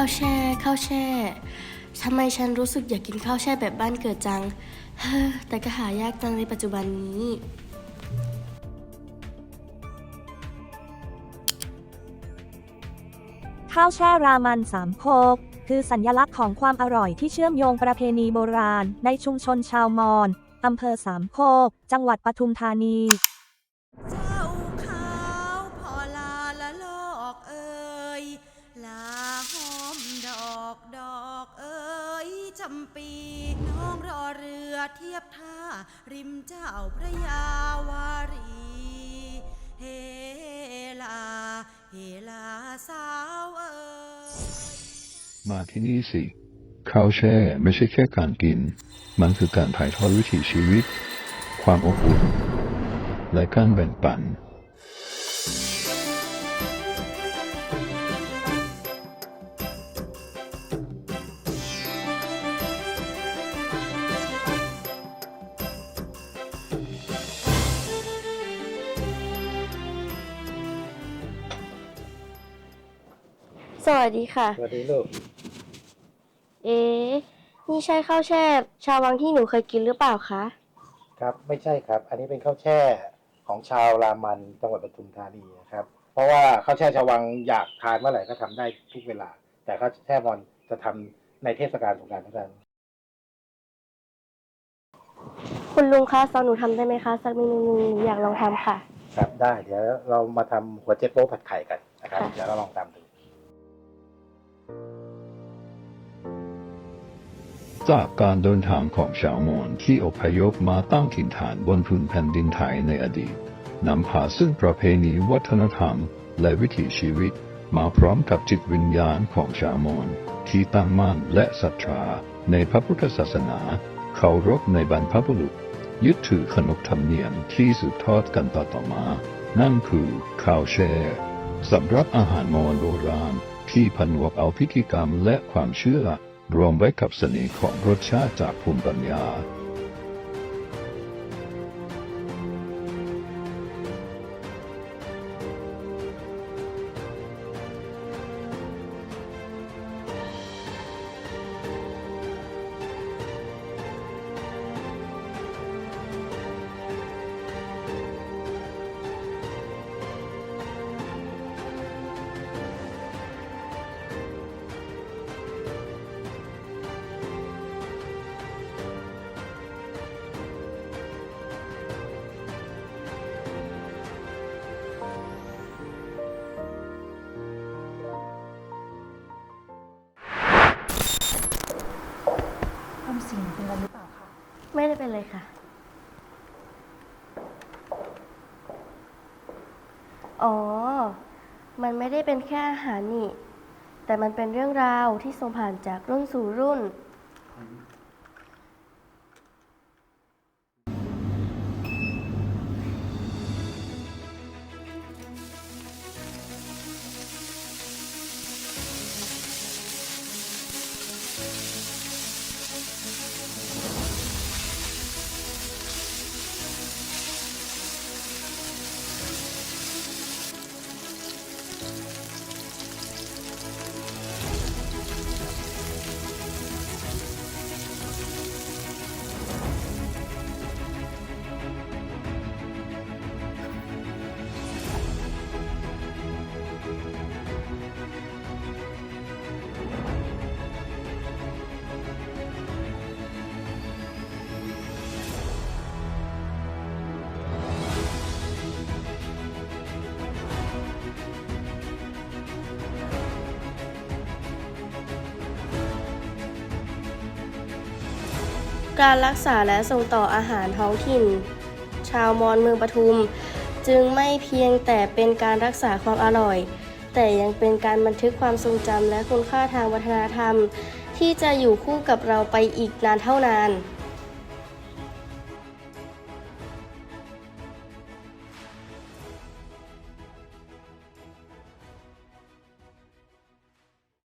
ข้าวแช่ข้าวแช่ทำไมฉันรู้สึกอยากกินข้าวแช่แบบบ้านเกิดจัง เฮ้อแต่ก็หายากจังในปัจจุบันนี้ข้าวแช่รามันสามโคก คือสัญลักษณ์ของความอร่อยที่เชื่อมโยงประเพณีโบราณ ในชุมชนชาวมอญอำเภอสามโคก จังหวัดปทุมธานีำปีน้องรอเรือเทียบท่า ริมเจ้าพระยาวารี เฮลา เฮลาสาวเอ่ยมาที่นี่สิข้าวแช่ไม่ใช่แค่การกิน มันคือการถ่ายทอดวิถีชีวิต ความอบอุ่นและการแบ่งปัน สวัสดีค่ะ สวัสดีลูก เอ๊ะนี่ใช่ข้าวแช่ ชาววังที่หนูเคยกินหรือเปล่าคะ ครับ ไม่ใช่ครับ อันนี้เป็นข้าวแช่ของชาวรามันจังหวัดปทุมธานีนะครับ เพราะว่าข้าวแช่ชาววังอยากทานเมื่อไหร่ก็ทำได้ทุกเวลา แต่ข้าวแช่มอนจะทำในเทศกาลสงกรานต์เท่านั้น คุณลุงคะสอนหนูทำได้ไหมคะสักเมนูหนึงหนูอยากลองทำค่ะ ครับ ได้ เดี๋ยวเรามาทำหัวเจ๊โป๊ผัดไข่กันนะครับ ค่ะ เดี๋ยวเราลองตามดู จากการเดินทางของชาวมอญที่อพยพมาตั้งถิ่นฐานบนพื้นแผ่นดินไทยในอดีตนำพาซึ่งประเพณีวัฒนธรรม และวิถีชีวิต มาพร้อมกับจิตวิญญาณของชาวมอญที่ตั้งมั่นและศรัทธาในพระพุทธศาสนาเคารพในบรรพบุรุษ ยึดถือขนบธรรมเนียมที่สืบทอดกันต่อๆมา นั่นคือข้าวแช่สำหรับอาหารมอญโบราณที่ผนวกเอาพิธีกรรมและความเชื่อ รวมไว้กับเสน่ห์ของรสชาติจากภูมิปัญญา ไม่ได้เป็นเลยค่ะ อ๋อ มันไม่ได้เป็นแค่อาหารนี่ แต่มันเป็นเรื่องราวที่ส่งผ่านจากรุ่นสู่รุ่น การรักษาและส่งต่ออาหารท้องถิ่น ชาวมอญเมืองปทุม จึงไม่เพียงแต่เป็นการรักษาความอร่อย แต่ยังเป็นการบันทึกความทรงจำและคุณค่าทางวัฒนธรรม ที่จะอยู่คู่กับเราไปอีกนานเท่านาน